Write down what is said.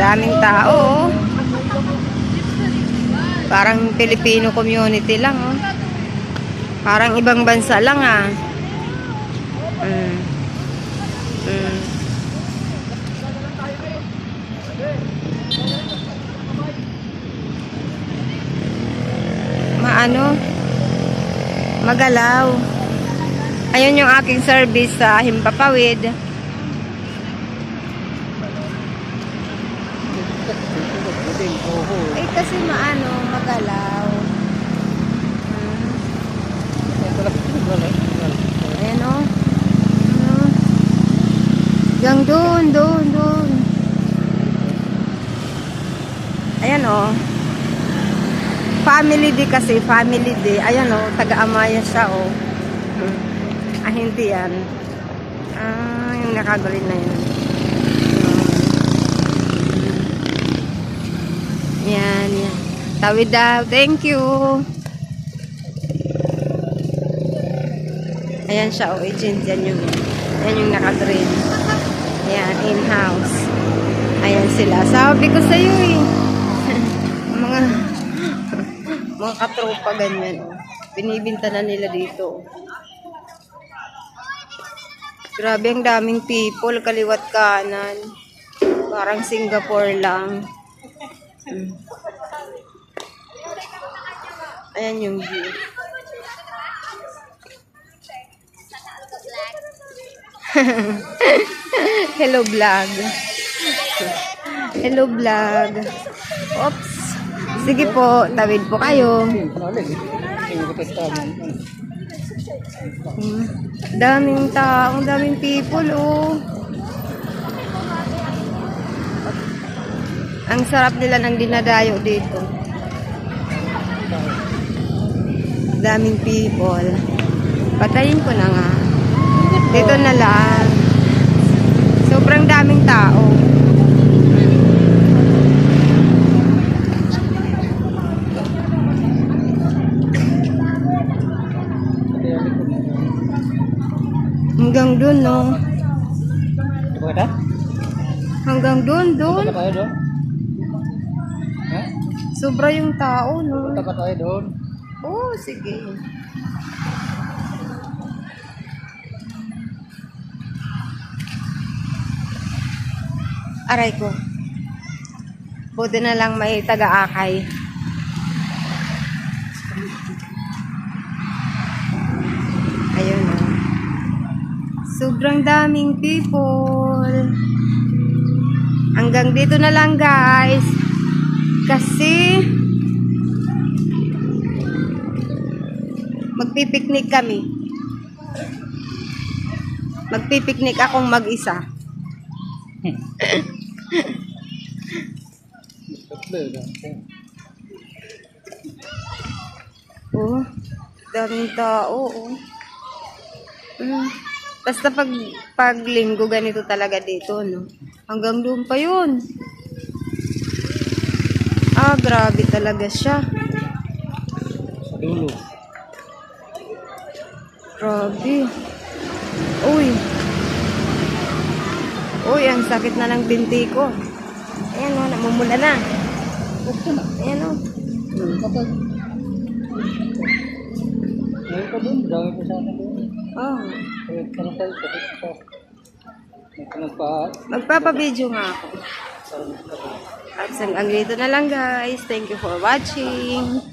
Daming tao, oh. Parang Filipino community lang, oh. Parang ibang bansa lang, ah. Mm. Mm. Maano? Magalaw. Ayun yung aking service sa Himpapawid. Eh kasi maano, magalaw. Ayan o. Ano? Hanggang doon, doon, doon. Ayan o. Family day kasi, family day. Ayan o, taga-amaya siya o. Hmm. Ah, hindi yan. Ah, yung nakagulin na yun. Yan, yan. Tawid daw. Thank you. Ayan siya, oh, agent. Yan yung, yan yung naka-green. Ayan, in-house. Ayan sila. Sabi ko sa'yo eh. mga, mga katropa ganyan. Oh. Binibinta na nila dito. Grabe ang daming people, kaliwat kanan. Parang Singapore lang. Mm. Ayan yung view. Hello vlog. Hello vlog. Oops. Sige po, tawid po kayo. Hmm. Daming tao, daming people, oh. Ang sarap nila ng dinadayo dito. Daming people. Patayin ko na nga. Dito na lang. Sobrang daming tao. Hanggang dun, no? Hanggang dun, dun. Sobra yung tao, no? Punta pa tayo doon? Oo, sige. Aray ko. Buti na lang may taga-akay. Ayun o. Sobrang daming people. Hanggang dito na lang guys. Kasi magpipiknik kami. Magpipiknik akong mag-isa. Oh, daming tao, oh. Mm. Basta pag, pag linggo ganito talaga dito, no? Hanggang doon pa yun. Ah, grabe talaga siya. Sa dulo. Grabe. Uy. Uy, ang sakit na ng binti ko. Ayan o, namumula na. Ayan o. Hmm, kapag... Ngayon pa doon, dami pa sa atin doon. Oh. Kaya tayo, kapit pa, Magpapabideo nga ako. At hanggang dito na lang guys. Thank you for watching.